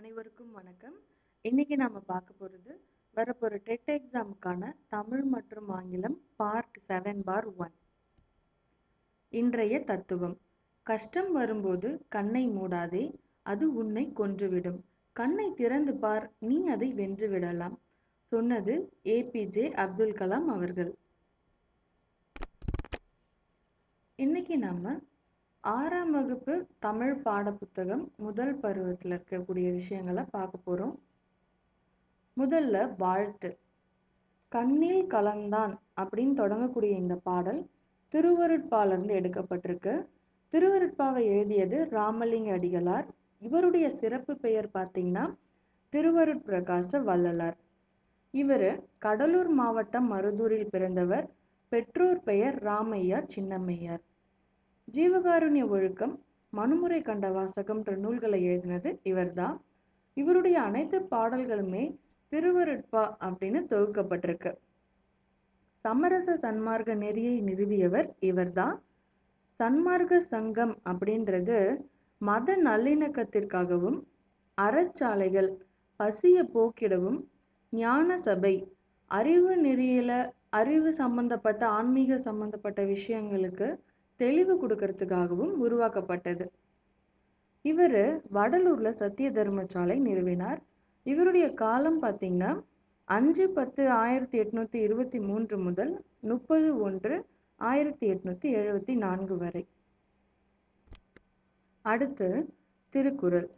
அனைவருக்கும் வணக்கம். இன்னைக்கு நாம பார்க்க போறது வரப்போற டெட் எக்ஸாமுக்கான தமிழ் மற்றும் ஆங்கிலம் பார்ட் செவன் பார் ஒன். இன்றைய தத்துவம். கஷ்டம் வரும்போது கண்ணை மூடாதே அது உன்னை கொன்றுவிடும். கண்ணை திறந்து பார் நீ அதை வென்று விடலாம். சொன்னது ஏபிஜே அப்துல் கலாம் அவர்கள். இன்னைக்கு நம்ம ஆறாம் வகுப்பு தமிழ் பாடப்புத்தகம் முதல் பருவத்தில் இருக்கக்கூடிய விஷயங்களை பார்க்க போகிறோம் முதல்ல வாழ்த்து. கண்ணில் கலந்தான் அப்படின்னு தொடங்கக்கூடிய இந்த பாடல் திருவருட்பாலிருந்து எடுக்கப்பட்டிருக்கு. திருவருட்பாவை எழுதியது ராமலிங்க அடிகளார். இவருடைய சிறப்பு பெயர் பார்த்தீங்கன்னா திருவருட்பிரகாச வள்ளலார். இவர் கடலூர் மாவட்டம் மருதூரில் பிறந்தவர். பெற்றோர் பெயர் ராமையா சின்னம்மையார். ஜீவகாருண்ய ஒழுக்கம் மனுமுறை கண்ட வாசகம்ன்ற நூல்களை எழுதினது இவர்தான் இவருடைய அனைத்து பாடல்களுமே திருவருட்பா அப்படின்னு தொகுக்கப்பட்டிருக்கு. சமரச சன்மார்க்க நெறியை நிறுவியவர் இவர்தான் சன்மார்க்க சங்கம் அப்படின்றது மத நல்லிணக்கத்திற்காகவும் அறச்சாலைகள் பசிய போக்கிடவும் ஞான சபை அறிவு நெறியில அறிவு சம்பந்தப்பட்ட ஆன்மீக சம்பந்தப்பட்ட விஷயங்களுக்கு தெளிவு கொடுக்கறதுக்காகவும் உருவாக்கப்பட்டது. இவர் வடலூர்ல சத்திய தர்மசாலை நிறுவினார். இவருடைய காலம் பார்த்தீங்கன்னா அஞ்சு பத்து ஆயிரத்தி எட்நூத்தி இருபத்தி மூன்று முதல் முப்பது ஒன்று ஆயிரத்தி எட்நூத்தி எழுபத்தி நான்கு வரை. அடுத்து திருக்குறள்.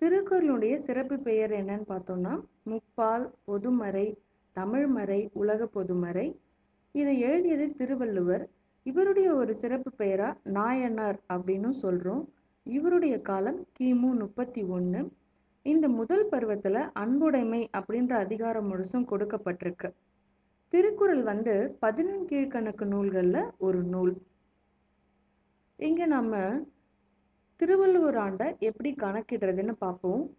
திருக்குறளுடைய சிறப்பு பெயர் என்னன்னு பார்த்தோம்னா முப்பால் பொதுமறை தமிழ்மறை உலக பொதுமறை. இதை எழுதியது திருவள்ளுவர். இவருடைய ஒரு சிறப்பு பெயரா நாயனார் அப்படின்னு சொல்றோம். இவருடைய காலம் கிமு முப்பத்தி ஒன்று இந்த முதல் பருவத்துல அன்புடைமை அப்படின்ற அதிகாரம் முழுசும் கொடுக்கப்பட்டிருக்கு. திருக்குறள் வந்து பதினெண் நூல்களில் ஒரு நூல். இங்க நம்ம திருவள்ளுவர் ஆண்டை எப்படி கணக்கிடுறதுன்னு பார்ப்போம்.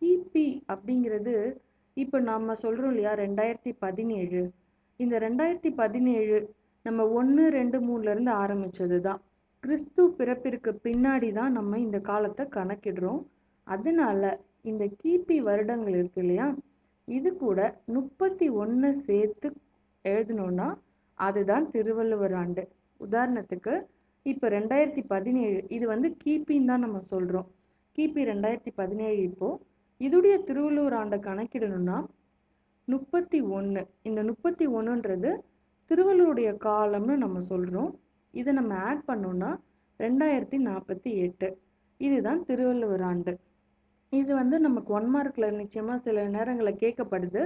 கிபி அப்படிங்கிறது இப்போ நம்ம சொல்றோம் இல்லையா ரெண்டாயிரத்தி பதினேழு. இந்த ரெண்டாயிரத்தி பதினேழு நம்ம ஒன்று ரெண்டு மூணுலேருந்து ஆரம்பித்தது ஆரம்பிச்சது தான் கிறிஸ்து பிறப்பிற்கு பின்னாடி தான் நம்ம இந்த காலத்தை கணக்கிடுறோம். அதனால இந்த கிபி வருடங்கள் இருக்கு இல்லையா? இது கூட முப்பத்தி ஒன்று சேர்த்து எழுதணும்னா அதுதான் திருவள்ளுவர் ஆண்டு. உதாரணத்துக்கு இப்போ ரெண்டாயிரத்தி பதினேழு இது வந்து கிபின்னு தான் நம்ம சொல்கிறோம் கிபி ரெண்டாயிரத்தி பதினேழு இப்போது இதுடைய திருவள்ளுவர் ஆண்டை கணக்கிடணும்னா முப்பத்தி ஒன்று இந்த முப்பத்தி ஒன்றுன்றது திருவள்ளுவருடைய காலம்னு நம்ம சொல்கிறோம் இதை நம்ம ஆட் பண்ணோம்னா ரெண்டாயிரத்தி நாற்பத்தி எட்டு இதுதான் திருவள்ளுவர் ஆண்டு. இது வந்து நமக்கு ஒன் மார்க்கில் நிச்சயமாக சில நேரங்களில் கேட்கப்படுது.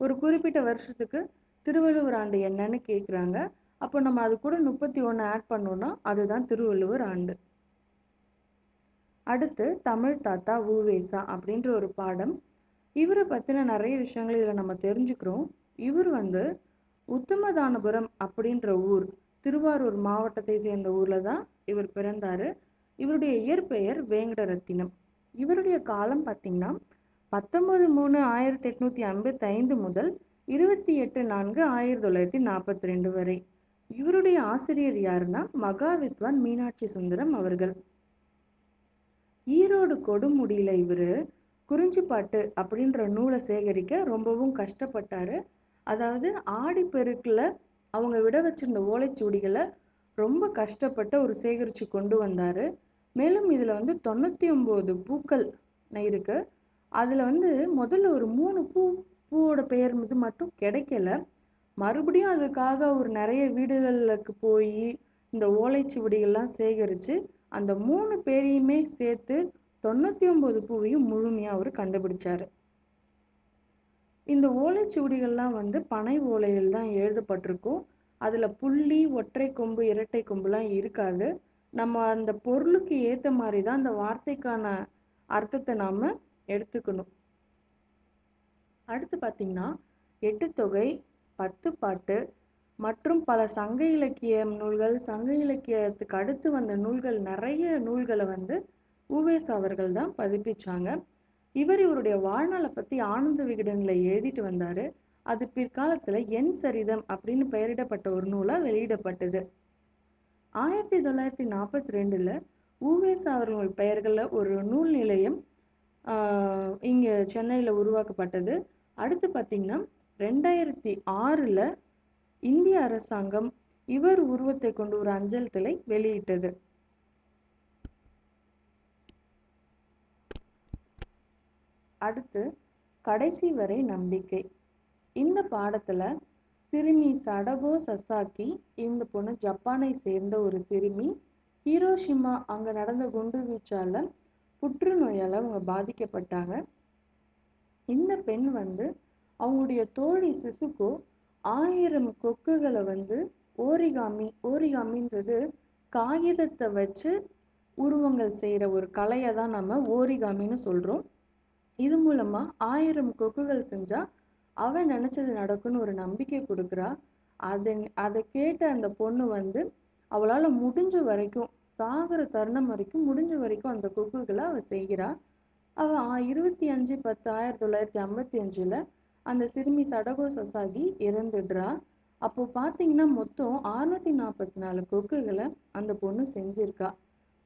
ஒரு குறிப்பிட்ட வருஷத்துக்கு திருவள்ளுவர் ஆண்டு என்னன்னு கேட்குறாங்க. அப்போ நம்ம அது கூட முப்பத்தி ஒன்று ஆட் பண்ணோம்னா அதுதான் திருவள்ளுவர் ஆண்டு. அடுத்து தமிழ் தாத்தா ஊவேசா அப்படின்ற ஒரு பாடம். இவரை பற்றின நிறைய விஷயங்கள் இதில் நம்ம தெரிஞ்சுக்கிறோம். இவர் வந்து உத்தமதானபுரம் அப்படின்ற ஊர் திருவாரூர் மாவட்டத்தை சேர்ந்த ஊர்ல தான் இவர் பிறந்தாரு. இவருடைய இயற்பெயர் வேங்கடரத்தினம். இவருடைய காலம் பார்த்தீங்கன்னா பத்தொன்பது மூணு ஆயிரத்தி எட்நூத்தி ஐம்பத்தி ஐந்து முதல் இருபத்தி எட்டு நான்கு ஆயிரத்தி தொள்ளாயிரத்தி நாற்பத்தி ரெண்டு வரை. இவருடைய ஆசிரியர் யாருன்னா மகா வித்வான் மீனாட்சி சுந்தரம் அவர்கள். ஈரோடு கொடுமுடியில இவரு குறிஞ்சிப்பாட்டு அப்படின்ற நூலை சேகரிக்க ரொம்பவும் கஷ்டப்பட்டாரு. அதாவது ஆடிப்பெருக்கில் அவங்க விட வச்சிருந்த ஓலைச்சுவடிகளை ரொம்ப கஷ்டப்பட்டு ஒரு சேகரித்து கொண்டு வந்தார். மேலும் இதில் வந்து தொண்ணூற்றி ஒம்பது பூக்கள் இருக்கு. அதில் வந்து முதல்ல ஒரு மூணு பூ பூவோட பெயர் இது மட்டும் கிடைக்கல. மறுபடியும் அதுக்காக ஒரு நிறைய வீடுகளுக்கு போய் இந்த ஓலைச்சுவடிகள்லாம் சேகரித்து அந்த மூணு பேரையுமே சேர்த்து தொண்ணூற்றி ஒம்பது பூவையும் முழுமையாக அவர் கண்டுபிடிச்சார். இந்த ஓலைச்சுவடிகள்லாம் வந்து பனை ஓலைகள் தான் எழுதப்பட்டிருக்கும். அதில் புள்ளி ஒற்றை கொம்பு இரட்டை கொம்புலாம் இருக்காது. நம்ம அந்த பொருளுக்கு ஏற்ற மாதிரி தான் அந்த வார்த்தைக்கான அர்த்தத்தை நாம் எடுத்துக்கணும். அடுத்து பார்த்தீங்கன்னா எட்டு தொகை பத்து பாட்டு மற்றும் பல சங்க இலக்கிய நூல்கள் சங்க இலக்கியத்துக்கு அடுத்து வந்த நூல்கள் நிறைய நூல்களை வந்து உவேஸ் அவர்கள் தான் பதிப்பிச்சாங்க. இவர் இவருடைய வாழ்நாளை பற்றி ஆனந்த விகடனில் எழுதிட்டு வந்தார். அது பிற்காலத்தில் என் சரிதம் அப்படின்னு பெயரிடப்பட்ட ஒரு நூலாக வெளியிடப்பட்டது. ஆயிரத்தி தொள்ளாயிரத்தி நாற்பத்தி ரெண்டில் ஊவேஸ் அவர்கள் பெயர்களில் ஒரு நூல் நிலையம் இங்கே சென்னையில் உருவாக்கப்பட்டது. அடுத்து பார்த்தீங்கன்னா ரெண்டாயிரத்தி ஆறில் இந்திய அரசாங்கம் இவர் உருவத்தை கொண்டு ஒரு அஞ்சல் தலை வெளியிட்டது. அடுத்து கடைசி வரை நம்பிக்கை. இந்த பாடத்துல சிறுமி சடகோ சசாக்கி இந்த பொண்ணு ஜப்பானை சேர்ந்த ஒரு சிறுமி. ஹீரோஷிமா அங்க நடந்த குண்டு வீச்சால புற்றுநோயால் அவங்க பாதிக்கப்பட்டாங்க. இந்த பெண் வந்து அவங்களுடைய தோழி சிசுக்கு ஆயிரம் கொக்குகளை வந்து ஓரிகாமி ஓரிகாமின்றது காகிதத்தை வச்சு உருவங்கள் செய்யற ஒரு கலையை தான் நம்ம ஓரிகாமின்னு சொல்றோம். இது மூலமா ஆயிரம் கொக்குகள் செஞ்சா அவன் நினைச்சது நடக்கும்னு ஒரு நம்பிக்கை கொடுக்குறா. அதை அதை கேட்ட அந்த பொண்ணு வந்து அவளால் முடிஞ்ச வரைக்கும் சாகிற தருணம் வரைக்கும் முடிஞ்ச வரைக்கும் அந்த கொக்குகளை அவள் செய்கிறா. அவள் இருபத்தி அஞ்சு பத்து ஆயிரத்தி தொள்ளாயிரத்தி ஐம்பத்தி அஞ்சில் அந்த சிறுமி சடகோ சசாகி இறந்துடுறா. அப்போ பார்த்தீங்கன்னா மொத்தம் அறுநூத்தி நாற்பத்தி நாலு கொக்குகளை அந்த பொண்ணு செஞ்சிருக்கா.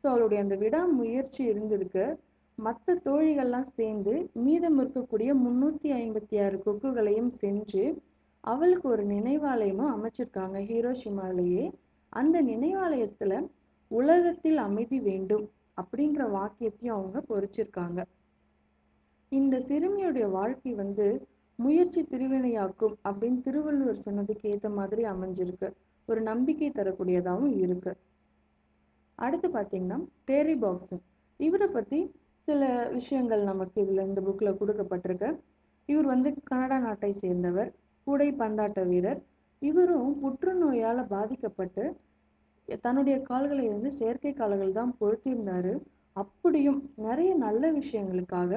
ஸோ அவளுடைய அந்த விடாமுயற்சி இருந்திருக்கு. மற்ற தோழிகள்லாம் சேர்ந்து மீதம் இருக்கக்கூடிய முன்னூத்தி ஐம்பத்தி ஆறு கொக்குகளையும் செஞ்சு அவளுக்கு ஒரு நினைவாலயமும் அமைச்சிருக்காங்க ஹீரோஷிமாலேயே. அந்த நினைவாலயத்துல உலகத்தில் அமைதி வேண்டும் அப்படின்ற வாக்கியத்தையும் அவங்க பொறிச்சிருக்காங்க. இந்த சிறுமியுடைய வாழ்க்கை வந்து முயற்சி திருவினையாக்கும் அப்படின்னு திருவள்ளுவர் சொன்னதுக்கு ஏத்த மாதிரி அமைஞ்சிருக்கு. ஒரு நம்பிக்கை தரக்கூடியதாகவும் இருக்கு. அடுத்து பார்த்தீங்கன்னா டேரி பாக்ஸிங் இவரை பத்தி சில விஷயங்கள் நமக்கு இதில் இந்த புக்கில் கொடுக்கப்பட்டிருக்கு. இவர் வந்து கனடா நாட்டை சேர்ந்தவர் கூடை பந்தாட்ட வீரர். இவரும் புற்றுநோயால் பாதிக்கப்பட்டு தன்னுடைய கால்களை வந்து செயற்கை கால்கள் தான் பொருத்தியிருந்தார். அப்படியும் நிறைய நல்ல விஷயங்களுக்காக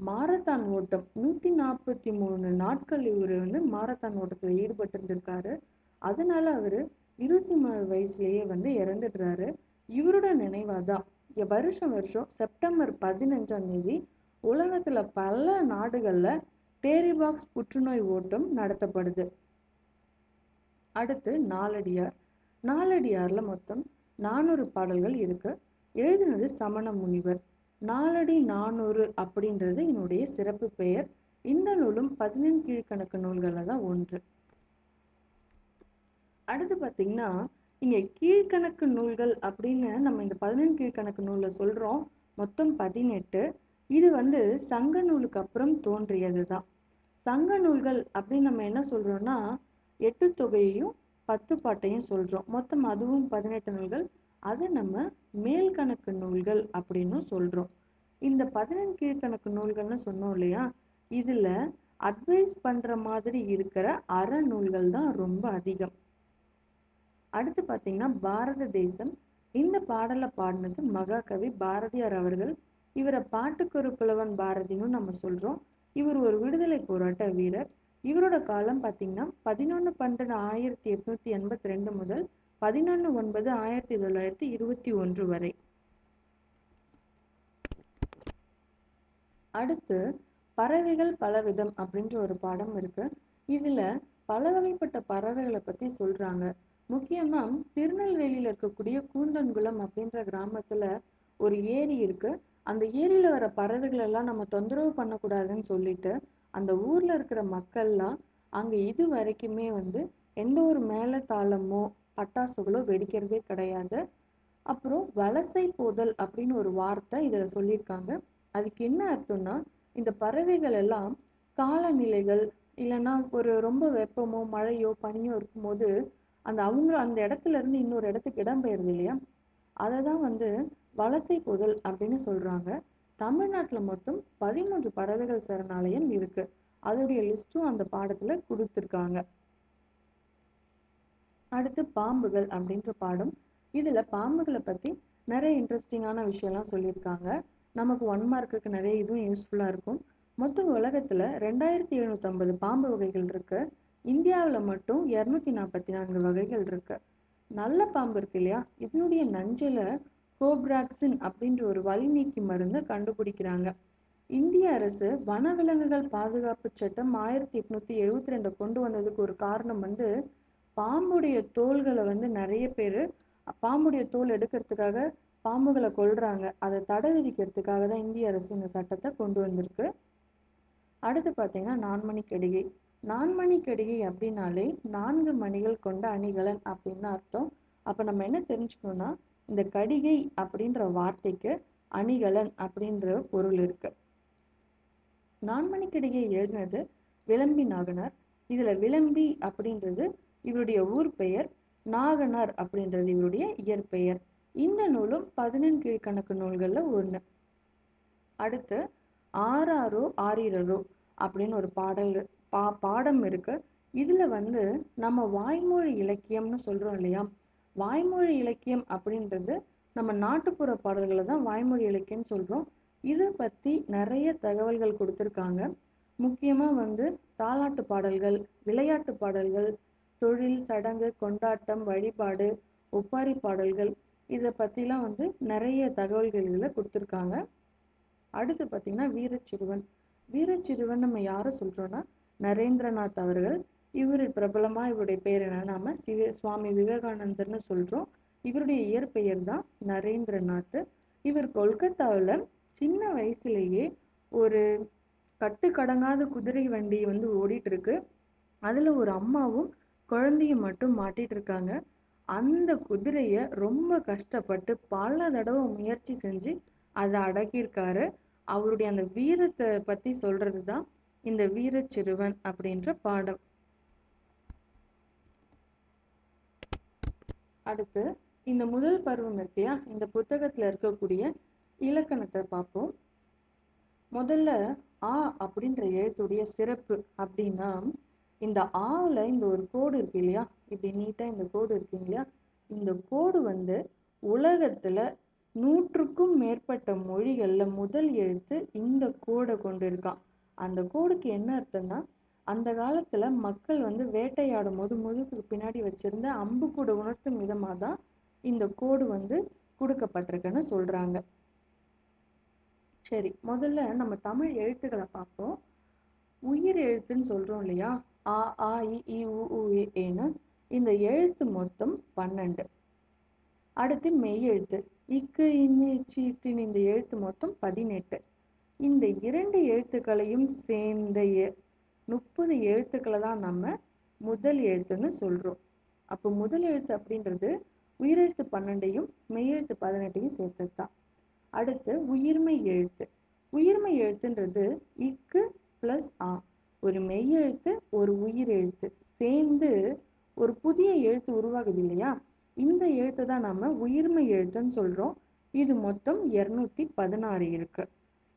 மாரத்தான் ஓட்டம் நூற்றி நாற்பத்தி மூணு நாட்கள் இவர் வந்து மாரத்தான் ஓட்டத்தில் ஈடுபட்டிருந்திருக்காரு. அதனால் அதனால இருபத்தி மூணு வயசுலேயே வந்து இறந்துடுறாரு. இவரோட நினைவாதான் தான் வருஷம் வருஷம் செப்டம்பர் பதினஞ்சாம் தேதி உலகத்துல பல நாடுகள்ல டேரி பாக்ஸ் புற்றுநோய் ஓட்டம் நடத்தப்படுது. அடுத்து நாலடியார் நாலடியார்ல மொத்தம் நானூறு பாடல்கள் இருக்கு. எழுதினது சமண முனிவர். நாலடி நானூறு அப்படின்றது என்னுடைய சிறப்பு பெயர். இந்த நூலும் பதினெண் கீழ்கணக்கு நூல்களில் தான் ஒன்று. அடுத்து பார்த்தீங்கன்னா இங்கே கீழ்கணக்கு நூல்கள் அப்படின்னு நம்ம இந்த பதினெண் கீழ்கணக்கு நூலில் சொல்கிறோம் மொத்தம் பதினெட்டு. இது வந்து சங்க நூலுக்கு அப்புறம் தோன்றியது தான் சங்க நூல்கள் அப்படின்னு நம்ம என்ன சொல்கிறோம்னா எட்டு தொகையையும் பத்து பாட்டையும் சொல்கிறோம் மொத்தம் அதுவும் பதினெட்டு நூல்கள். அதை நம்ம மேல்கணக்கு நூல்கள் அப்படின்னு சொல்கிறோம் இந்த பதினெண் கீழ்கணக்கு நூல்கள்னு சொன்னோம் இல்லையா? இதில் அட்வைஸ் பண்ணுற மாதிரி இருக்கிற அற நூல்கள் தான் ரொம்ப அதிகம். அடுத்து பார்த்தீங்கன்னா பாரத தேசம். இந்த பாடலை பாடினது மகாகவி பாரதியார் அவர்கள். இவரை பாட்டுக்கொரு புலவன் பாரதின்னு நம்ம சொல்றோம். இவர் ஒரு விடுதலை போராட்ட வீரர். இவரோட காலம் பார்த்தீங்கன்னா பதினொன்னு பன்னெண்டு ஆயிரத்தி எட்நூத்தி எண்பத்தி ரெண்டு முதல் பதினொன்னு ஒன்பது ஆயிரத்தி தொள்ளாயிரத்தி இருபத்தி ஒன்று வரை. அடுத்து பறவைகள் பலவிதம் அப்படின்ற ஒரு பாடம் இருக்கு. இதுல பல வகைப்பட்ட பறவைகளை பத்தி சொல்றாங்க. முக்கியமா திருநெல்வேலியில இருக்கக்கூடிய கூந்தன்குளம் அப்படின்ற கிராமத்துல ஒரு ஏரி இருக்கு. அந்த ஏரியில வர பறவைகள் எல்லாம் நம்ம தொந்தரவு பண்ணக்கூடாதுன்னு சொல்லிட்டு அந்த ஊர்ல இருக்கிற மக்கள்லாம் அங்க இது வரைக்குமே வந்து எந்த ஒரு மேளதாளமோ பட்டாசுகளோ வெடிக்கிறதே கிடையாது. அப்புறம் வலசை போதல் அப்படின்னு ஒரு வார்த்தை இதுல சொல்லியிருக்காங்க. அதுக்கு என்ன அர்த்தம்னா இந்த பறவைகள் எல்லாம் காலநிலைகள் இல்லைன்னா ஒரு ரொம்ப வெப்பமோ மழையோ பனியோ இருக்கும்போது அந்த அவங்க அந்த இடத்துல இருந்து இன்னொரு இடத்துக்கு இடம்பெயர்வு இல்லையா? அதை தான் வந்து வலசை புதல் அப்படின்னு சொல்றாங்க. தமிழ்நாட்டில் மொத்தம் பதிமூன்று பறவைகள் சரணாலயம் இருக்கு. அதோடைய லிஸ்ட்டும் அந்த பாடத்துல கொடுத்துருக்காங்க. அடுத்து பாம்புகள் அப்படின்ற பாடம். இதுல பாம்புகளை பத்தி நிறைய இன்ட்ரெஸ்டிங்கான விஷயம்லாம் சொல்லியிருக்காங்க. நமக்கு ஒன் மார்க்குக்கு நிறைய இதுவும் யூஸ்ஃபுல்லாக இருக்கும். மொத்தம் உலகத்தில் ரெண்டாயிரத்தி எழுநூற்றம்பது பாம்பு வகைகள் இருக்குது இந்தியாவில் மட்டும் இருநூத்தி நாற்பத்தி நான்கு வகைகள் இருக்கு. நல்ல பாம்பு இருக்கு இல்லையா? இதனுடைய நஞ்சில் கோப்ராக்சின் அப்படின்ற ஒரு வலி நீக்கி மருந்தை கண்டுபிடிக்கிறாங்க. இந்திய அரசு வனவிலங்குகள் பாதுகாப்பு சட்டம் ஆயிரத்தி எட்நூத்தி எழுபத்தி ரெண்டு கொண்டு வந்ததுக்கு ஒரு காரணம் வந்து பாம்புடைய தோள்களை வந்து நிறைய பேர் பாம்புடைய தோல் எடுக்கிறதுக்காக பாம்புகளை கொள்றாங்க அதை தடை விதிக்கிறதுக்காக தான் இந்திய அரசு இந்த சட்டத்தை கொண்டு வந்திருக்கு. அடுத்து பார்த்தீங்கன்னா நான்மணி கடிகை நான்மணி கடிகை அப்படின்னாலே நான்கு மணிகள் கொண்ட அணிகலன் அப்படின்னு அர்த்தம். அப்போ நம்ம என்ன தெரிஞ்சுக்கணும்னா இந்த கடிகை அப்படின்ற வார்த்தைக்கு அணிகலன் அப்படின்ற பொருள் இருக்கு. நான்மணிக்கடிகை எழுதினது விளம்பி நாகனார். இதுல விளம்பி அப்படின்றது இவருடைய ஊர் பெயர் நாகனார் அப்படின்றது இவருடைய இயற்பெயர். இந்த நூலும் பதினெண் கீழ்கணக்கு நூல்களில் ஒன்று அடுத்து ஆறாரோ ஆரிரரோ அப்படின்னு ஒரு பாடல் பா பாடம் இருக்கு. இதுல வந்து நம்ம வாய்மொழி இலக்கியம்னு சொல்றோம் இல்லையா? வாய்மொழி இலக்கியம் அப்படின்றது நம்ம நாட்டுப்புற பாடல்களை தான் வாய்மொழி இலக்கியம்னு சொல்றோம். இதை பத்தி நிறைய தகவல்கள் கொடுத்துருக்காங்க. முக்கியமா வந்து தாலாட்டு பாடல்கள் விளையாட்டு பாடல்கள் தொழில் சடங்கு கொண்டாட்டம் வழிபாடு ஒப்பாரி பாடல்கள் இதை பத்திலாம் வந்து நிறைய தகவல்கள் கொடுத்துருக்காங்க. அடுத்து பார்த்தீங்கன்னா வீரச்சிறுவன். வீரச்சிறுவன் நம்ம யாரை சொல்றோம்னா நரேந்திரநாத் அவர்கள் இவர் பிரபலமாக இவருடைய பேர் என்ன நாம சிவ சுவாமி விவேகானந்தர்னு சொல்கிறோம் இவருடைய இயற்பெயர் தான் நரேந்திரநாத். இவர் கொல்கத்தாவில் சின்ன வயசுலேயே ஒரு கட்டுக்கடங்காத குதிரை வண்டி வந்து ஓடிட்டு இருக்கு அதில் ஒரு அம்மாவும் குழந்தையும் மட்டும் மாட்டிட்டு இருக்காங்க அந்த குதிரையை ரொம்ப கஷ்டப்பட்டு பல தடவை முயற்சி செஞ்சு அதை அடக்கியிருக்காரு. அவருடைய அந்த வீரத்தை பற்றி சொல்கிறது தான் இந்த வீரச்சிறுவன் அப்படின்ற பாடம். அடுத்து இந்த முதல் பருவம் இருக்கியா? இந்த புத்தகத்துல இருக்கக்கூடிய இலக்கணத்தை பார்ப்போம். முதல்ல ஆ அப்படின்ற எழுத்துடைய சிறப்பு அப்படின்னா இந்த ஆவில் இந்த ஒரு கோடு இருக்கு இல்லையா? இப்படி நீட்டா இந்த கோடு இருக்கு இல்லையா? இந்த கோடு வந்து உலகத்துல நூற்றுக்கும் மேற்பட்ட மொழிகள்ல முதல் எழுத்து இந்த கோடை கொண்டு இருக்கான் அந்த கோடுக்கு என்ன அர்த்தம்னா அந்த காலத்துல மக்கள் வந்து வேட்டையாடும் போது முதுகுக்கு பின்னாடி வச்சிருந்த அம்பு கூட உணர்த்தும் விதமாக தான் இந்த கோடு வந்து கொடுக்கப்பட்டிருக்குன்னு சொல்றாங்க. சரி முதல்ல நம்ம தமிழ் எழுத்துக்களை பார்ப்போம். உயிர் எழுத்துன்னு சொல்றோம் இல்லையா? ஆ ஆ இ உ உ ஏ ஏன்னு இந்த எழுத்து மொத்தம் பன்னெண்டு. அடுத்து மெய் எழுத்து. இக்கு இன்னு சீட்டின் இந்த எழுத்து மொத்தம் பதினெட்டு. இந்த இரண்டு எழுத்துக்களையும் சேர்ந்த எ- முப்பது எழுத்துக்களை தான் நம்ம முதல் எழுத்துன்னு சொல்றோம். அப்போ முதல் எழுத்து அப்படின்றது உயிரெழுத்து பன்னெண்டையும் மெய்யெழுத்து பதினெட்டையும் சேர்த்தது தான். அடுத்து உயிர்மை எழுத்து. உயிர்மை எழுத்துன்றது இக்கு பிளஸ் ஆ. ஒரு மெய்யெழுத்து ஒரு உயிர் எழுத்து சேர்ந்து ஒரு புதிய எழுத்து உருவாகுது இல்லையா? இந்த எழுத்து தான் நம்ம உயிர்மை எழுத்துன்னு சொல்றோம். இது மொத்தம் இருநூத்தி பதினாறு இருக்குது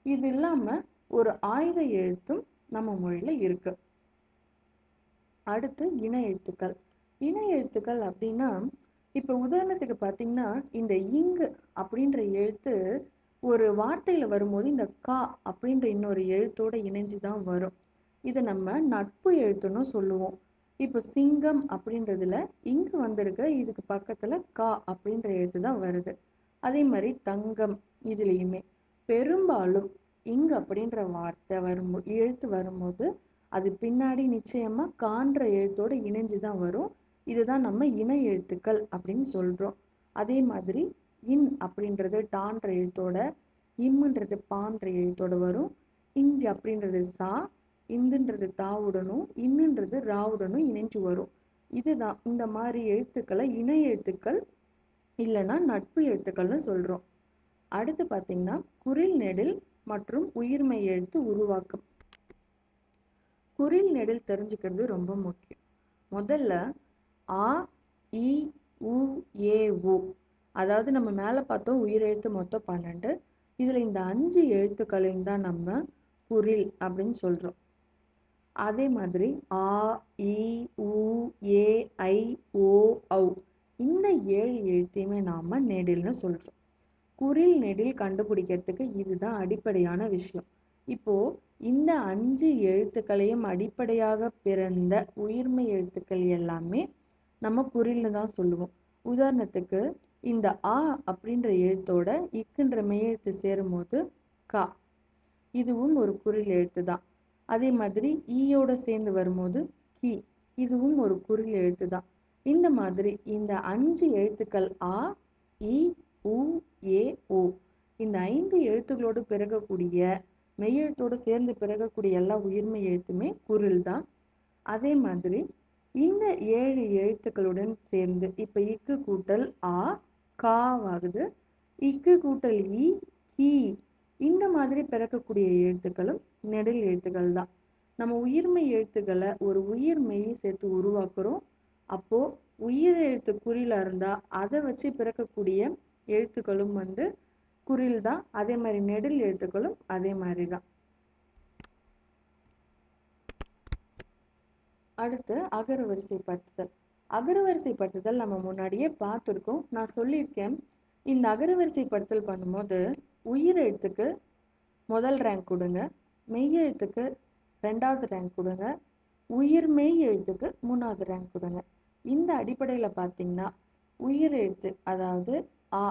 இது இல்லாம ஒரு ஆயுத எழுத்தும் நம்ம மொழியில இருக்கு. அடுத்து இன எழுத்துக்கள். இன எழுத்துக்கள் அப்படின்னா இப்ப உதாரணத்துக்கு பாத்தீங்கன்னா இந்த இங்கு அப்படின்ற எழுத்து ஒரு வார்த்தையில வரும்போது இந்த கா அப்படின்ற இன்னொரு எழுத்தோட இணைஞ்சு தான் வரும். இதை நம்ம நட்பு எழுத்துன்னு சொல்லுவோம். இப்போ சிங்கம் அப்படின்றதுல இங்கு வந்திருக்க இதுக்கு பக்கத்துல கா அப்படின்ற எழுத்து தான் வருது. அதே மாதிரி தங்கம் இதுலேயுமே. பெரும்பாலும் இங் அப்படின்ற வார்த்தை வரும் எழுத்து வரும்போது அது பின்னாடி நிச்சயமா கான்ற எழுத்தோடு இணைஞ்சு தான் வரும். இதுதான் நம்ம இணை எழுத்துக்கள் அப்படின்னு சொல்றோம். அதே மாதிரி இன் அப்படின்றது டான்ற எழுத்தோட இம்முன்றது பான்ற எழுத்தோட வரும். இஞ்சி அப்படின்றது சா இந்துன்றது தாவுடனும் இன்னுன்றது ராவுடனும் இணைஞ்சு வரும். இதுதான் இந்த மாதிரி எழுத்துக்களை இணை எழுத்துக்கள் இல்லைன்னா நட்பு எழுத்துக்கள்னு சொல்றோம். அடுத்து பார்த்தீங்கன்னா குறில் நெடில் மற்றும் உயிர்மெய் எழுத்து உருவாக்கம். குறில் நெடில் தெரிஞ்சுக்கிறது ரொம்ப முக்கியம். முதல்ல ஆ இ உ ஏ ஓ அதாவது நம்ம மேலே பார்த்தோம் உயிரெழுத்து மொத்தம் பன்னெண்டு. இதில் இந்த அஞ்சு எழுத்துக்களையும் தான் நம்ம குறில் அப்படின்னு சொல்கிறோம் அதே மாதிரி ஆ இ உ ஏ ஐ ஓ ஔ. இந்த ஏழு எழுத்தையுமே நாம் நெடில்னு சொல்கிறோம் குறில் நெடில் கண்டுபிடிக்கிறதுக்கு இதுதான் அடிப்படையான விஷயம். இப்போ இந்த அஞ்சு எழுத்துக்களையும் அடிப்படையாக பிறந்த உயிர்மெய் எழுத்துக்கள் எல்லாமே நம்ம குறில்னு தான் சொல்லுவோம். உதாரணத்துக்கு இந்த ஆ அப்படின்ற எழுத்தோட இக்குன்ற மெய்யெழுத்து சேரும்போது கா. இதுவும் ஒரு குறில் எழுத்து தான் அதே மாதிரி ஈயோட சேர்ந்து வரும்போது கி. இதுவும் ஒரு குறில் எழுத்து தான் இந்த மாதிரி இந்த அஞ்சு எழுத்துக்கள் ஆ இ உ ஏ ஓ இந்த ஐந்து எழுத்துக்களோடு பிறக்கக்கூடிய மெய்யெழுத்தோடு சேர்ந்து பிறக்கக்கூடிய எல்லா உயிர்மை எழுத்துமே குரல் தான். அதே மாதிரி இந்த ஏழு எழுத்துக்களுடன் சேர்ந்து இப்போ இக்கு கூட்டல் ஆ காவாகுது இக்கு கூட்டல் இ கி. இந்த மாதிரி பிறக்கக்கூடிய எழுத்துக்களும் நெடில் எழுத்துக்கள் தான். நம்ம உயிர்மை எழுத்துக்களை ஒரு உயிர் மெய்யை சேர்த்து உருவாக்குறோம். அப்போ உயிர் எழுத்து குறியில இருந்தால் அதை வச்சு பிறக்கக்கூடிய எழுத்துக்களும் வந்து குறில் தான் அதே மாதிரி நெடில் எழுத்துக்களும் அதே மாதிரி தான் அடுத்து அகர வரிசைப்படுத்துதல் அகர வரிசைப்படுத்துதல் நம்ம முன்னாடியே பார்த்துருக்கோம். நான் சொல்லியிருக்கேன். இந்த அகர படுத்தல் பண்ணும்போது உயிர் எழுத்துக்கு முதல் ரேங்க் கொடுங்க. மெய் எழுத்துக்கு ரெண்டாவது ரேங்க் கொடுங்க. உயிர் மெய் எழுத்துக்கு மூணாவது ரேங்க் கொடுங்க. இந்த அடிப்படையில் பார்த்தீங்கன்னா உயிர் எழுத்து அதாவது ஆ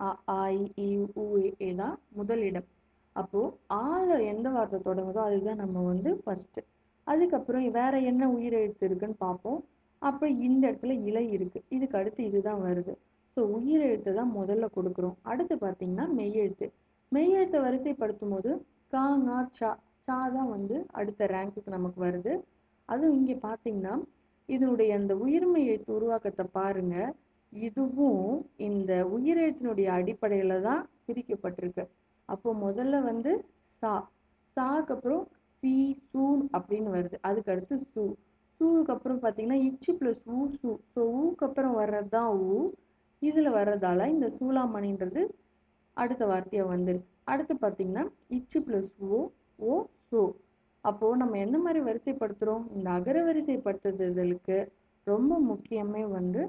அ ஆ இ ஈ, உ ஏ தான் முதலிடம் அப்போது ஆல எந்த வார்த்தை தொடங்குதோ அதுதான் நம்ம வந்து ஃபஸ்ட்டு அதுக்கப்புறம் வேற என்ன உயிர் எழுத்து இருக்குன்னு பார்ப்போம். அப்போ இந்த இடத்துல இலை இருக்குது இதுக்கு அடுத்து இதுதான் வருது. ஸோ உயிர் எழுத்து தான் முதல்ல கொடுக்குறோம். அடுத்து பார்த்தீங்கன்னா மெய்யெழுத்து மெய்யெழுத்தை வரிசைப்படுத்தும் போது கா ஙா சா சா தான் வந்து அடுத்த ரேங்க்குக்கு நமக்கு வருது. அதுவும் இங்கே பார்த்தீங்கன்னா இதனுடைய அந்த உயிர்மை எழுத்து உருவாக்கத்தை பாருங்க. இதுவும் இந்த உயிரெழுத்தினுடைய அடிப்படையில தான் பிரிக்கப்பட்டிருக்கு. அப்போ முதல்ல வந்து சா சாக்கு அப்புறம் சி சூ அப்படின்னு வருது. அதுக்கு அடுத்து சு. சூவுக்கு அப்புறம் பார்த்தீங்கன்னா இச்சு ப்ளஸ் ஊ சூ. ஸோ ஊக்கு அப்புறம் வர்றது தான் ஊ. இதில் வர்றதால இந்த சூலாமணின்றது அடுத்த வார்த்தையாக வந்திருக்கு. அடுத்து பார்த்தீங்கன்னா இச்சு ப்ளஸ் ஓ ஓ சோ. அப்போது நம்ம எந்த மாதிரி வரிசைப்படுத்துகிறோம் இந்த அகர வரிசைப்படுத்துதலுக்கு ரொம்ப முக்கியமே வந்து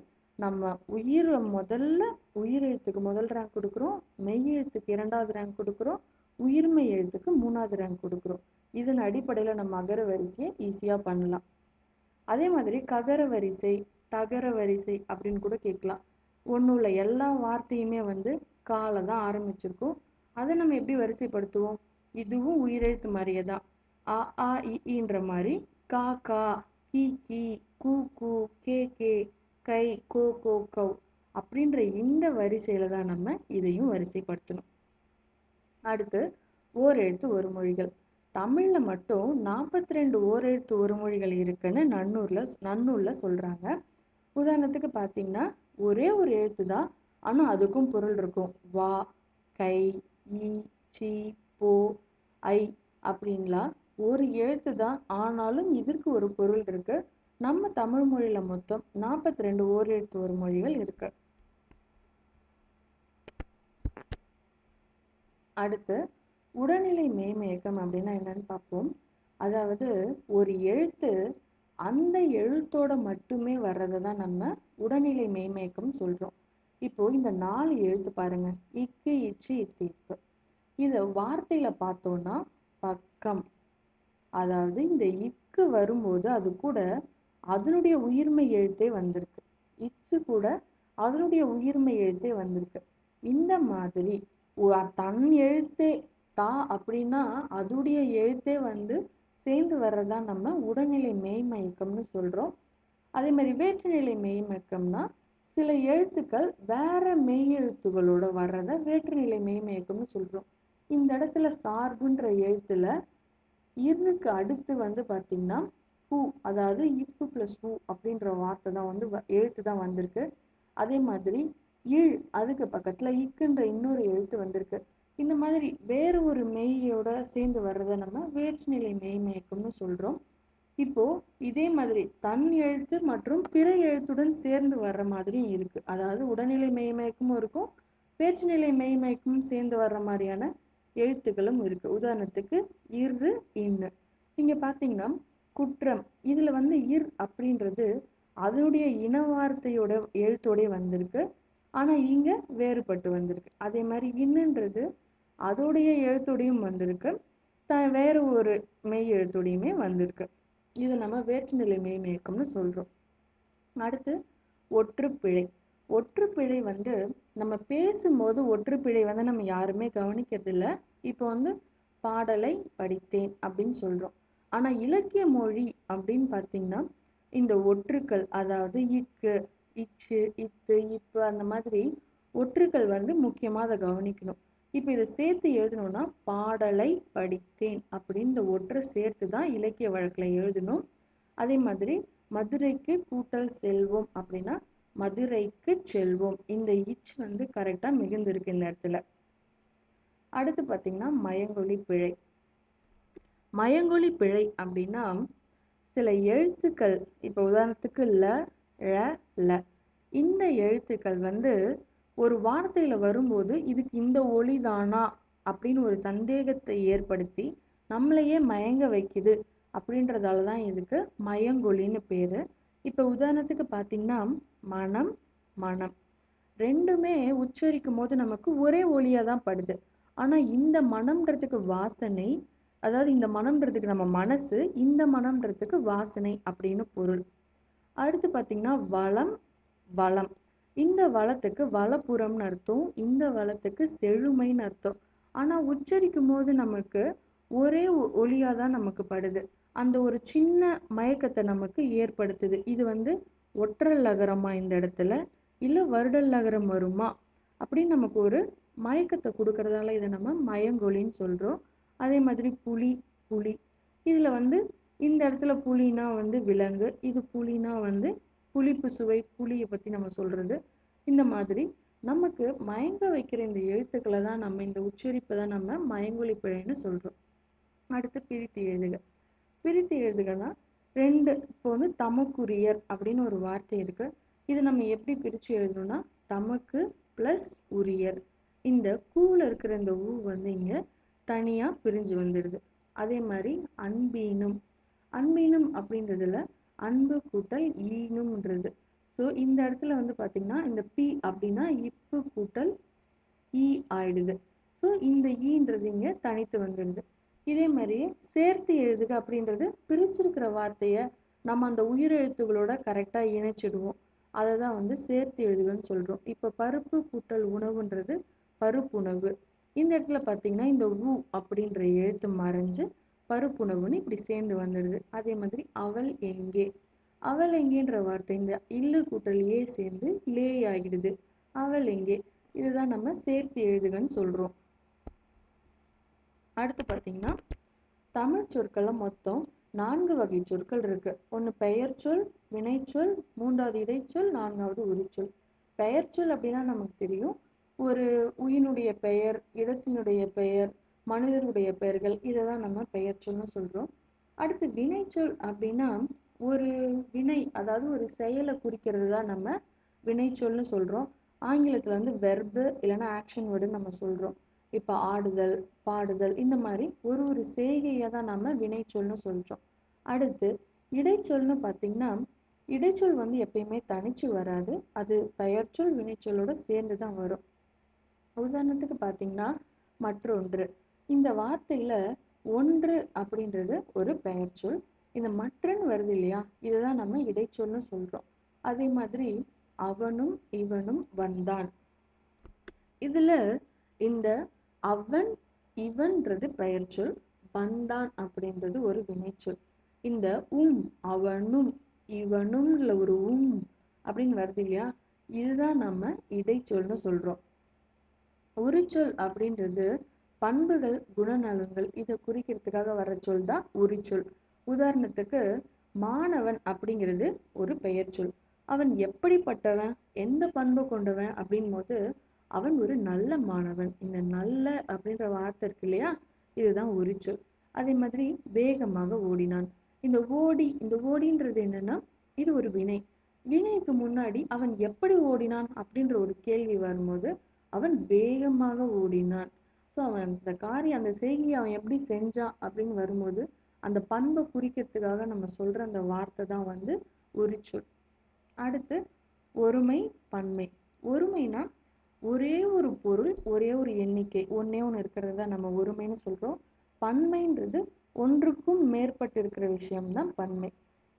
நம்ம உயிரை முதல்ல உயிர் எழுத்துக்கு முதல் ரேங்க் கொடுக்குறோம் மெய் எழுத்துக்கு இரண்டாவது ரேங்க் கொடுக்குறோம் உயிர்மை எழுத்துக்கு மூணாவது ரேங்க் கொடுக்குறோம். இதன் அடிப்படையில் நம்ம அகர வரிசையை ஈஸியாக பண்ணலாம். அதே மாதிரி ககர வரிசை தகர வரிசை அப்படின்னு கூட கேட்கலாம். ஒன்றும் இல்லை எல்லா வார்த்தையுமே வந்து காலை தான் ஆரம்பிச்சிருக்கும். அதை நம்ம எப்படி வரிசைப்படுத்துவோம்? இதுவும் உயிரெழுத்து மாதிரியே தான். அ ஆ இன்ற மாதிரி கா கா கி கி கூ கூ கே கே கை கோ கோ கவ் அப்படின்ற இந்த வரிசையில தான் நம்ம இதையும் வரிசைப்படுத்தணும். அடுத்து ஓர் எழுத்து ஒரு மொழிகள். தமிழ்ல மட்டும் நாற்பத்தி ரெண்டு ஓர் எழுத்து ஒரு மொழிகள் இருக்குன்னு நன்னூர்ல நன்னூர்ல சொல்றாங்க. உதாரணத்துக்கு பார்த்தீங்கன்னா ஒரே ஒரு எழுத்து தான் ஆனா அதுக்கும் பொருள் இருக்கும். வா கை ஈ சி போ ஐ அப்படின்லாம் ஒரு எழுத்து தான் ஆனாலும் இதற்கு ஒரு பொருள் இருக்கு. நம்ம தமிழ் மொழியில மொத்தம் நாற்பத்தி ரெண்டு ஓர் எழுத்து ஒரு மொழிகள் இருக்கு. அடுத்து உடல்நிலை மேய்மயக்கம் அப்படின்னா என்னன்னு பார்ப்போம். அதாவது ஒரு எழுத்து அந்த எழுத்தோட மட்டுமே வர்றதை தான் நம்ம உடல்நிலை மேமயக்கம் சொல்றோம். இப்போ இந்த நாலு எழுத்து பாருங்க. இக்கு இச்சு இத்து இப்பு இத வார்த்தையில பார்த்தோம்னா பக்கம். அதாவது இந்த இக்கு வரும்போது அது கூட அதனுடைய உயிர்மை எழுத்தே வந்திருக்கு. இச்சு கூட அதனுடைய உயிர்மை எழுத்தே வந்திருக்கு. இந்த மாதிரி தன் எழுத்தே தா அப்படின்னா அதுடைய எழுத்தே வந்து சேர்ந்து வர்றதா நம்ம உடல்நிலை மெய்மயக்கம்னு சொல்றோம். அதே மாதிரி வேற்றுநிலை மெய்மயக்கம்னா சில எழுத்துக்கள் வேற மெய் எழுத்துகளோட வர்றத வேற்றுநிலை மெய்மயக்கம்னு சொல்றோம். இந்த இடத்துல சார்புன்ற எழுத்துல இருனுக்கு அடுத்து வந்து பார்த்தீங்கன்னா பூ அதாவது இப்பு பிளஸ் ஹூ அப்படின்ற வார்த்தை தான் வந்து வ- எழுத்து தான் வந்திருக்கு. அதே மாதிரி இழ் அதுக்கு பக்கத்தில் இக்குன்ற இன்னொரு எழுத்து வந்திருக்கு. இந்த மாதிரி வேறு ஒரு மெய்யோட சேர்ந்து வர்றதை நம்ம வேற்றுநிலை மெய்மயக்கம்னு சொல்கிறோம் இப்போ இதே மாதிரி தன் எழுத்து மற்றும் பிற எழுத்துடன் சேர்ந்து வர்ற மாதிரியும் இருக்கு. அதாவது உடல்நிலை மெய்மயக்கமும் இருக்கும் வேற்றுநிலை மெய்மயக்கமும் சேர்ந்து வர்ற மாதிரியான எழுத்துக்களும் இருக்கு. உதாரணத்துக்கு இரு இன்னு. நீங்க பாத்தீங்கன்னா குற்றம். இதில் வந்து இர் அப்படின்றது அதனுடைய இன வார்த்தையோட எழுத்தோடே வந்திருக்கு. ஆனால் இங்கே வேறுபட்டு வந்திருக்கு. அதே மாதிரி இன்னுன்றது அதோடைய எழுத்தோடையும் வந்திருக்கு. த வேறு ஒரு மெய் எழுத்தோடையுமே வந்திருக்கு. இது நம்ம வேற்றுநிலை மெய்மயக்கம்னு சொல்கிறோம் அடுத்து ஒற்றுப்பிழை. ஒற்றுப்பிழை வந்து நம்ம பேசும்போது ஒற்றுப்பிழை வந்து நம்ம யாருமே கவனிக்கிறது இல்லை இப்போ வந்து பாடலை படித்தேன் அப்படின்னு சொல்கிறோம் ஆனால் இலக்கிய மொழி அப்படின்னு பார்த்தீங்கன்னா இந்த ஒற்றுக்கள் அதாவது இக்கு இச்சு இத்து இப்பு அந்த மாதிரி ஒற்றுக்கள் வந்து முக்கியமாக அதை கவனிக்கணும். இப்போ இதை சேர்த்து எழுதணும்னா பாடலை படித்தேன் அப்படின்னு இந்த ஒற்றை சேர்த்து தான் இலக்கிய வழக்கில் எழுதணும். அதே மாதிரி மதுரைக்கு கூட்டல் செல்வோம் அப்படின்னா மதுரைக்கு செல்வோம். இந்த இச் வந்து கரெக்டாக மிகுந்திருக்கு இந்த இடத்துல. அடுத்து பார்த்தீங்கன்னா மயங்கொழி பிழை. மயங்கொலி பிழை அப்படின்னா சில எழுத்துக்கள் இப்போ உதாரணத்துக்கு ல ழ ல. இந்த எழுத்துக்கள் வந்து ஒரு வார்த்தையில் வரும்போது இதுக்கு இந்த ஒலி தானா அப்படின்னு ஒரு சந்தேகத்தை ஏற்படுத்தி நம்மளையே மயங்க வைக்குது அப்படின்றதால தான் இதுக்கு மயங்கொலின்னு பேர். இப்போ உதாரணத்துக்கு பார்த்தீங்கன்னா மனம் மனம். ரெண்டுமே உச்சரிக்கும் போது நமக்கு ஒரே ஒலியாக தான் படுது. ஆனால் இந்த மனம்ன்றதுக்கு வாசனை அதாவது இந்த மனம்ன்றதுக்கு நம்ம மனசு இந்த மனம்ன்றதுக்கு வாசனை அப்படின்னு பொருள். அடுத்து பார்த்தீங்கன்னா வளம் வளம். இந்த வளத்துக்கு வளப்புறம்னு அர்த்தம் இந்த வளத்துக்கு செழுமைன்னு அர்த்தம். ஆனால் உச்சரிக்கும் போது நமக்கு ஒரே ஒளியாக தான் நமக்கு படுது. அந்த ஒரு சின்ன மயக்கத்தை நமக்கு ஏற்படுத்துது. இது வந்து ஒற்றல் நகரமா இந்த இடத்துல? இல்லை வருடல் லகரம் வருமா? அப்படின்னு நமக்கு ஒரு மயக்கத்தை கொடுக்கறதால இதை நம்ம மயங்கொலின்னு சொல்கிறோம் அதே மாதிரி புலி புலி. இதில் வந்து இந்த இடத்துல புலினா வந்து விலங்கு இது புலினா வந்து புளிப்பு சுவை புளியை பற்றி நம்ம சொல்கிறது இந்த மாதிரி நமக்கு மயங்க வைக்கிற இந்த எழுத்துக்களை தான் நம்ம இந்த உச்சரிப்பை தான் நம்ம மயங்கொலி பிழைன்னு சொல்கிறோம் அடுத்து பிரித்து எழுதுக. பிரித்து எழுதுகனா ரெண்டு இப்போ வந்து தமக்குரியர் அப்படின்னு ஒரு வார்த்தை இருக்குது இது நம்ம எப்படி பிரித்து எழுதணும்னா தமக்கு ப்ளஸ் உரியர். இந்த கூவில் இருக்கிற இந்த ஊ வந்து இங்கே தனியாக பிரிஞ்சு வந்துடுது அதே மாதிரி அன்பீனும் அன்பீனும் அப்படின்றதுல அன்பு கூட்டல் ஈனும்ன்றது. ஸோ இந்த இடத்துல வந்து பார்த்தீங்கன்னா இந்த பி அப்படின்னா இப்பு கூட்டல் ஈ ஆயிடுது. ஸோ இந்த ஈன்றது இங்கே தனித்து வந்துடுது இதே மாதிரியே சேர்த்து எழுதுக அப்படின்றது பிரிச்சிருக்கிற வார்த்தையை நம்ம அந்த உயிரெழுத்துகளோட கரெக்டாக இணைச்சிடுவோம். அதை தான் வந்து சேர்த்து எழுதுகன்னு சொல்கிறோம் இப்போ பருப்பு கூட்டல் உணவுன்றது பருப்புணவு. இந்த இடத்துல பார்த்தீங்கன்னா இந்த உ அப்படின்ற எழுத்து மறைஞ்சு பருப்புணவுன்னு இப்படி சேர்ந்து வந்துடுது. அதே மாதிரி அவள் எங்கே? அவள் எங்கேன்ற வார்த்தை இந்த இல்லு கூட்டலையே சேர்ந்து லே ஆகிடுது. அவள் எங்கே? இதுதான் நம்ம சேர்த்து எழுதுகன்னு சொல்கிறோம் அடுத்து பார்த்தீங்கன்னா தமிழ் சொற்களை மொத்தம் நான்கு வகை சொற்கள் இருக்கு. ஒன்று சொல் வினைச்சொல் மூன்றாவது இடைச்சொல் நான்காவது உரிச்சொல். பெயர்ச்சொல் அப்படின்னா நமக்கு தெரியும். ஒரு உயினுடைய பெயர் இடத்தினுடைய பெயர் மனிதனுடைய பெயர்கள் இதை தான் நம்ம பெயர்ச்சொல்னு சொல்கிறோம் அடுத்து வினைச்சொல் அப்படின்னா ஒரு வினை அதாவது ஒரு செயலை குறிக்கிறது தான் நம்ம வினைச்சொல்னு சொல்கிறோம் ஆங்கிலத்தில் வந்து வெர்பு இல்லைன்னா ஆக்ஷன் வேர்டுன்னு நம்ம சொல்கிறோம் இப்போ ஆடுதல் பாடுதல் இந்த மாதிரி ஒரு ஒரு செய்கையை தான் நம்ம வினைச்சொல்னு சொல்கிறோம் அடுத்து இடைச்சொல்னு பார்த்தீங்கன்னா இடைச்சொல் வந்து எப்பயுமே தனிச்சு வராது. அது பெயர்ச்சொல் வினைச்சொல்லோட சேர்ந்து தான் வரும். உதாரணத்துக்கு பார்த்தீங்கன்னா மற்றொன்று. இந்த வார்த்தையில ஒன்று அப்படின்றது ஒரு பெயர்ச்சொல் இந்த மற்றன்னு வருது இல்லையா? இதுதான் நம்ம இடைச்சொல்னு சொல்றோம். அதே மாதிரி அவனும் இவனும் வந்தான். இதுல இந்த அவன் இவன்றது பெயர்ச்சொல் வந்தான் அப்படின்றது ஒரு வினைச்சொல் இந்த உம் அவனும் இவனும்ல ஒரு உம் அப்படின்னு வருது இல்லையா? இதுதான் நம்ம இடைச்சொல்னு உரிச்சொல் அப்படின்றது பண்புகள் குணநலன்கள். இதை குறிக்கிறதுக்காக வர்ற சொல் தான் உரிச்சொல். உதாரணத்துக்கு மாணவன் அப்படிங்கிறது ஒரு பெயர் சொல். அவன் எப்படிப்பட்டவன் எந்த பண்பு கொண்டவன் அப்படின் போது அவன் ஒரு நல்ல மாணவன். இந்த நல்ல அப்படின்ற வார்த்தை இருக்கு இல்லையா? இதுதான் உரிச்சொல். அதே மாதிரி வேகமாக ஓடினான். இந்த ஓடி இந்த ஓடின்றது என்னன்னா இது ஒரு வினை. வினைக்கு முன்னாடி அவன் எப்படி ஓடினான் அப்படின்ற ஒரு கேள்வி வரும்போது அவன் வேகமாக ஓடினான். ஸோ அவன் அந்த காரியம் அந்த செய்கையை அவன் எப்படி செஞ்சான் அப்படின்னு வரும்போது அந்த பண்பை குறிக்கிறதுக்காக நம்ம சொல்ற அந்த வார்த்தை தான் வந்து உரிச்சொல். அடுத்து ஒருமை பன்மை. ஒருமைனா ஒரே ஒரு பொருள் ஒரே ஒரு எண்ணிக்கை. ஒன்னே ஒன்று இருக்கிறது தான் நம்ம ஒருமைன்னு சொல்றோம். பன்மைன்றது ஒன்றுக்கும் மேற்பட்டு இருக்கிற விஷயம்தான் பன்மை.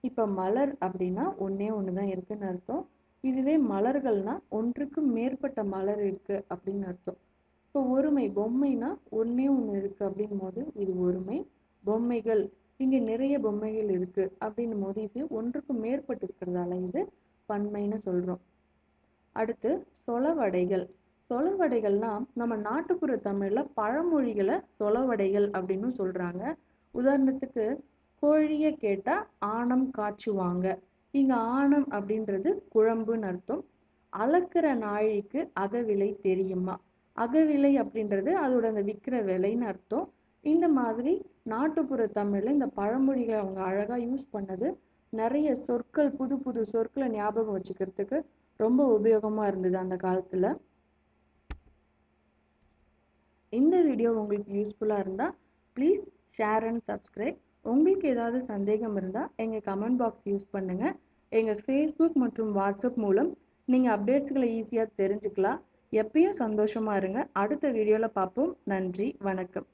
இப்போ மலர் அப்படின்னா ஒன்னே ஒன்று தான் இருக்குன்னு அர்த்தம். இதுவே மலர்கள்னா ஒன்றுக்கும் மேற்பட்ட மலர் இருக்கு அப்படின்னு அர்த்தம். இப்போ ஒருமை பொம்மைனா ஒன்னே ஒன்று இருக்கு அப்படின் போது இது ஒருமை. பொம்மைகள் இங்க நிறைய பொம்மைகள் இருக்கு அப்படின்னும் போது இது ஒன்றுக்கும் மேற்பட்டு இருக்கிறதால இது பன்மைன்னு சொல்றோம். அடுத்து சொலவடைகள். சொலவடைகள்லாம் நம்ம நாட்டுப்புற தமிழில் பழமொழிகளை சொலவடைகள் அப்படின்னு சொல்கிறாங்க உதாரணத்துக்கு கோழியை கேட்டால் ஆணம் காய்ச்சுவாங்க. இங்கே ஆணம் அப்படின்றது குழம்புன்னு அர்த்தம். அளக்கிற நாழிக்கு அகவிலை தெரியுமா? அகவிலை அப்படின்றது அதோட அந்த விற்கிற விலைன்னு அர்த்தம். இந்த மாதிரி நாட்டுப்புற தமிழில் இந்த பழமொழிகளை அவங்க அழகாக யூஸ் பண்ணது நிறைய சொற்கள் புது புது சொற்களை ஞாபகம் வச்சுக்கிறதுக்கு ரொம்ப உபயோகமாக இருந்தது அந்த காலத்தில். இந்த வீடியோ உங்களுக்கு யூஸ்ஃபுல்லாக இருந்தால் ப்ளீஸ் ஷேர் அண்ட் சப்ஸ்கிரைப் உங்களுக்கு ஏதாவது சந்தேகம் இருந்தால் எங்கள் கமெண்ட் பாக்ஸ் யூஸ் பண்ணுங்கள் எங்கள் ஃபேஸ்புக் மற்றும் வாட்ஸ்அப் மூலம் நீங்கள் அப்டேட்ஸ்களை ஈஸியாக தெரிஞ்சுக்கலாம். எப்பயும் சந்தோஷமாக இருங்க. அடுத்த வீடியோவில் பார்ப்போம். நன்றி வணக்கம்.